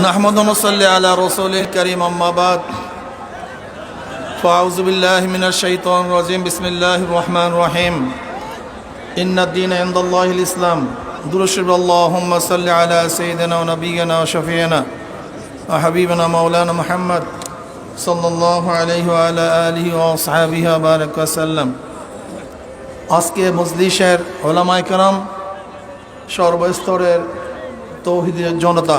نحمد ونصلي على رسوله الكريم أما بعد فأعوذ بالله من الشيطان الرجيم بسم الله الرحمن الرحيم إن الدين عند الله الإسلام درشب اللهم صل على سيدنا ونبينا وشفينا وحبيبنا مولانا محمد صلى الله عليه وعلى آله وأصحابه وبارك وسلم আজকে মজলিসের ওলামাই কারাম সর্বস্তরের তৌহিদের জনতা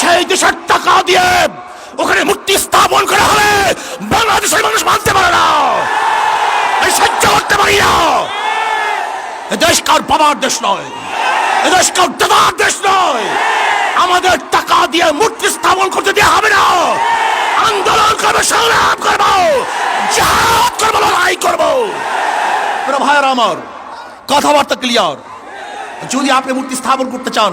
সেই দেশের টাকা দিয়ে ওখানে মূর্তি স্থাপন করা হলে বাংলাদেশের মানুষ মানতে পারে না। সহ্য করতে পারি না। দেশ কার বাবার দেশ নয় দেশ কার দাদার দেশ নয়। আমাদের টাকা দিয়ে মূর্তি স্থাপন করতে দেওয়া হবে না। আন্দোলন করব, সংগ্রাম করব, জাহাজ করব, লড়াই করব। ভাইয়ের আমার, কথাবার্তা ক্লিয়ার যদি আপনি মূর্তি স্থাপন করতে চান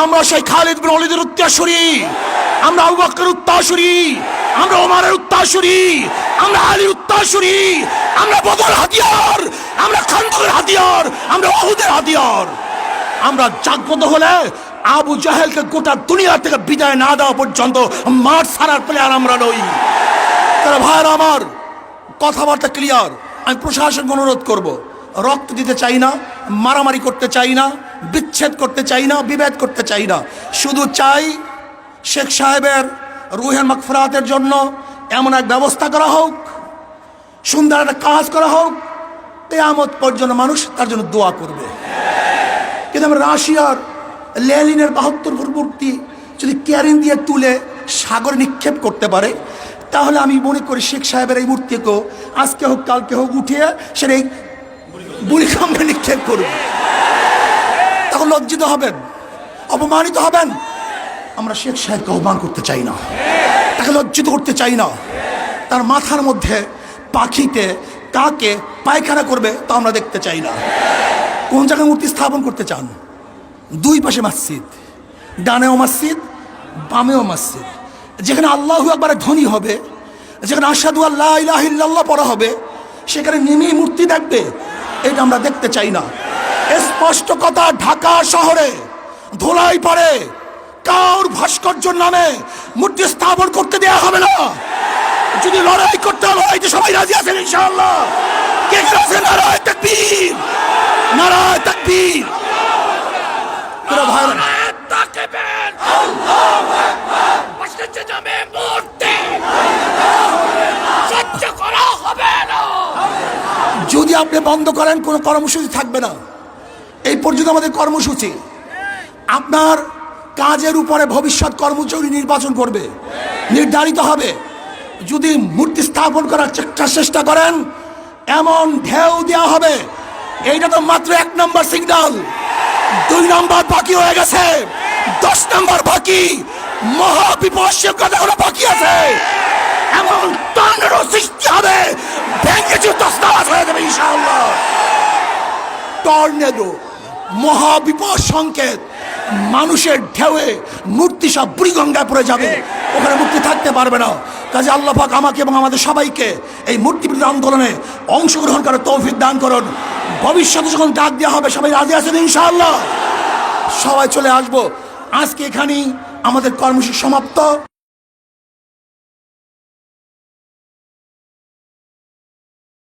আমরা সেই খালিদ বিন অলিদের উত্তরসূরি আমরা আবু বকরের উত্তরসূরি আমরা ওমারের উত্তরসূরি আমরা আলীর উত্তরসূরি আমরা বদল হাতিয়ার। আমরা খান্দকের হাতিয়ার। আমরা অহুদের হাতিয়ার। আমরা জাগ্রত হলে আবু জাহেলকে গোটা দুনিয়া থেকে বিদায় না দেওয়া পর্যন্ত মাঠ ছাড়ার প্লেয়ার আমরা নই। তারা ভাইয়ের আমার, কথাবার্তা ক্লিয়ার আমি প্রশাসনকে অনুরোধ করব। রক্ত দিতে চাই না, মারামারি করতে চাই না, বিচ্ছেদ করতে চাই না, বিভেদ করতে চাই না। শুধু চাই শেখ সাহেবের রুহের মাকফরাতের জন্য এমন এক ব্যবস্থা করা হোক, সুন্দর একটা কাজ করা হোক, কেয়ামত পর্যন্ত মানুষ তার জন্য দোয়া করবে। কিন্তু আমরা রাশিয়ার লেলিনের বাহাত্তর মূর্তি যদি ক্যারিন দিয়ে তুলে সাগর নিক্ষেপ করতে পারে, তাহলে আমি মনে করি শেখ সাহেবের এই মূর্তিকেও আজকে হোক কালকে হোক উঠিয়ে সেটা এই বুড়িকাম্বে নিক্ষেপ করবে তখন লজ্জিত হবেন, অপমানিত হবেন। আমরা শেখ সাহেবকে অপমান করতে চাই না। তাকে লজ্জিত করতে চাই না। তার মাথার মধ্যে পাখিতে কাকে পায়খানা করবে তা আমরা দেখতে চাই না। কোন জায়গায় মূর্তি স্থাপন করতে চান? দুই পাশে মসজিদ। ডানেও মসজিদ, বামেও মসজিদ। যেখানে আল্লাহ একবারে ধনী হবে, যেখানে আসাদু আল্লাহ পড়া হবে, সেখানে নেমেই মূর্তি দেখবে। এটা আমরা দেখতে চাই না। স্পষ্ট কথা ঢাকা শহরে ধোলাই পড়ে। কাউর ভাস্কর্যর নামে মূর্তি স্থাপন করতে দেয়া হবে না। যদি লড়াই করতে হয় লড়াইতে সবাই রাজি আছেন ইনশাআল্লাহ। কে কে আছেন নারায় তাকবীর। নারায় তাকবীর। প্রিয় ভাইরা তাকেবেন মসজিদে নামে মূর্তি সহ্য করা হবে না যদি আপনি বন্ধ করেন, কোনো কর্মসূচি থাকবে না। এই পর্যন্ত আমাদের কর্মসূচি। আপনার কাজের উপরে ভবিষ্যৎ কর্মসূচি নির্বাচন করবে। নির্ধারিত হবে। যদি মূর্তি স্থাপন করার চেষ্টা করেন, এমন ঢেউ দেওয়া হবে। এইটা তো মাত্র এক নম্বর সিগন্যাল। দুই নম্বর বাকি হয়ে গেছে। দশ নম্বর বাকি। মহাবিপর্যের কথা বাকি আছে। এমন তন্দ্র সৃষ্টি হবে ব্যাংকে যে দশনামাজ হয়ে যাবে ইনশাআল্লাহ টর্নেডো, মহাবিপদ সংকেত, মানুষের ঢেউয়ে মূর্তি সব বুড়িগঙ্গায় পড়ে যাবে। ওখানে মুক্তি থাকতে পারবে না। কাজে আল্লাহ পাক আমাকে এবং আমাদের সবাইকে এই মূর্তি বিরোধী আন্দোলনে অংশগ্রহণ করার তৌফিক দান করুন। ভবিষ্যতে যখন ডাক দেওয়া হবে, সবাই রাজি আছেন ইনশাআল্লাহ? সবাই চলে আসব। আজকে এখানেই আমাদের কর্মসূচি সমাপ্ত।